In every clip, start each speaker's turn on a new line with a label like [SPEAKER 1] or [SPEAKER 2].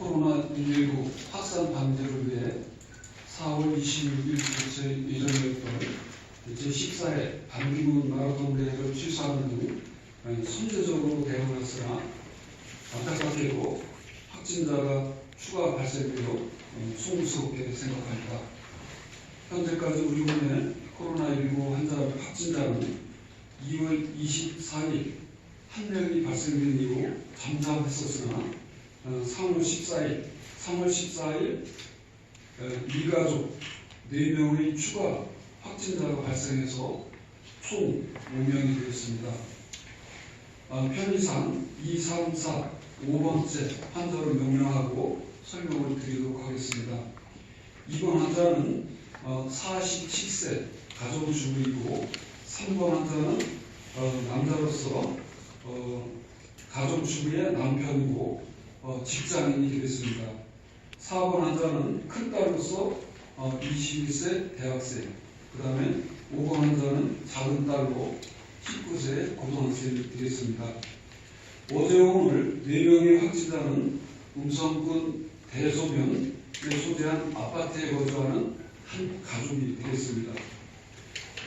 [SPEAKER 1] 코로나19 확산 방지를 위해 4월 26일 개최 예정이었던 제14회 반기문 마라톤 대회를 취소하는 등 선제적으로 대응을 했으나 안타깝게도 확진자가 추가 발생되어 어, 송구스럽게 생각합니다. 현재까지 우리 군의 코로나19 환자 확진자는 2월 24일 한 명이 발생된 이후 잠잠했었으나 어, 3월 14일, 3월 14일 어, 미가족 4명의 추가 확진자가 발생해서 총 5명이 되었습니다. 어, 편의상 2, 3, 4, 5번째 환자를 명명하고 설명을 드리도록 하겠습니다. 이번 환자는 어, 47세 가정주부이고 3번 환자는 어, 남자로서 어, 가정주부의 남편이고 어, 직장인이 되겠습니다. 4번 환자는 큰딸로서 어, 21세 대학생, 그 다음에 5번 환자는 작은 딸로 19세 고등학생이 되겠습니다. 어제 오늘 4명의 확진자는 음성군 대소면에 소재한 아파트에 거주하는 한 가족이 되겠습니다.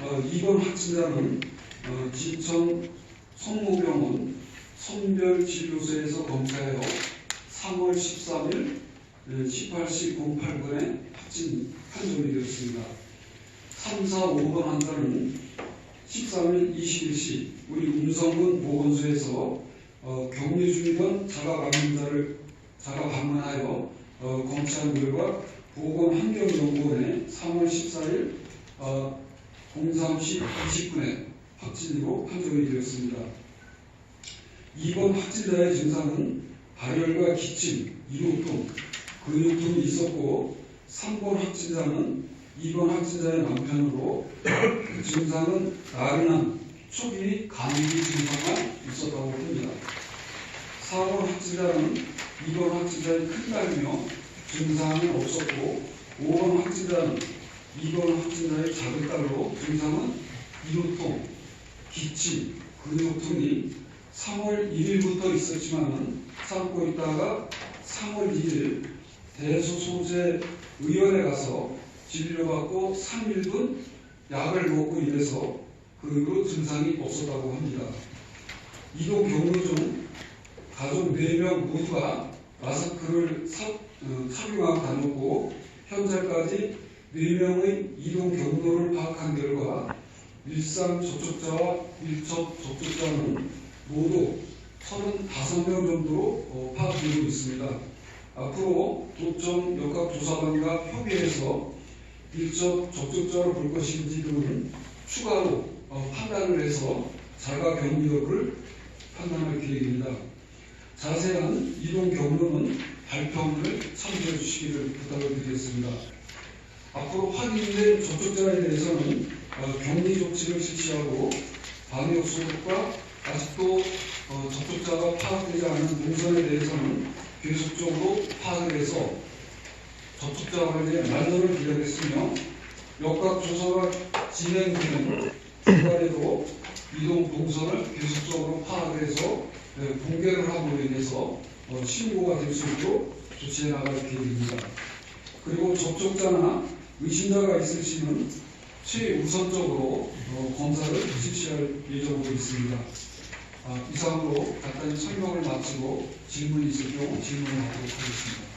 [SPEAKER 1] 어, 이번 확진자는 어, 진천 성모병원 선별진료소에서 검사하여 3월 13일 18시 08분에 확진 판정이 되었습니다. 3, 4, 5번 환자는 13일 21시 우리 음성군 보건소에서 어, 격리 중이던 자가 방문자를 자가 방문하여 어, 검사한 결과 보건환경연구원에 3월 14일 어, 03시 20분에 확진으로 판정이 되었습니다. 이번 확진자의 증상은 발열과 기침, 이호통, 근육통이 있었고 3번 확진자는 2번 확진자의 남편으로 그 증상은 나른한 초기 감기 증상만 있었다고 합니다. 4번 확진자는 2번 확진자의 큰딸이며 증상은 없었고 5번 확진자는 2번 확진자의 작은 딸로 증상은 이호통, 기침, 근육통이 3월 1일부터 있었지만은 참고 있다가 3월 2일 대소소재 의원에 가서 진료받고 3일분 약을 먹고 이래서 그 이후로 증상이 없었다고 합니다. 이동 경로 중 가족 4명 모두가 마스크를 사- 어, 착용하고 다녔고 현재까지 4명의 이동 경로를 파악한 결과 일상 접촉자와 밀접 접촉자는 모두 35명 정도로 어, 파악되고 있습니다. 앞으로 도청 역학 조사관과 협의해서 밀접 접촉자로 볼 것인지 등은 추가로 어, 판단을 해서 자가 격리력을 판단할 계획입니다. 자세한 이동 경로는 발표문을 참조해 주시기를 부탁을 드리겠습니다. 앞으로 확인된 접촉자에 대해서는 어, 격리 조치를 실시하고 방역 소독과 아직도 어, 접촉자가 파악되지 않은 동선에 대해서는 계속적으로 파악을 해서 접촉자 관리에 만전을 기하겠으며 역학 조사가 진행되는 중간에도 이동 동선을 계속적으로 파악을 해서 네, 공개를 함으로 인해서 어, 신고가 될 수 있도록 조치해 나갈 계획입니다. 그리고 접촉자나 의심자가 있으시면 최우선적으로 어, 검사를 실시할 예정으로 있습니다. 아, 이상으로 간단히 설명을 마치고 질문이 있을 경우 질문을 하도록 하겠습니다.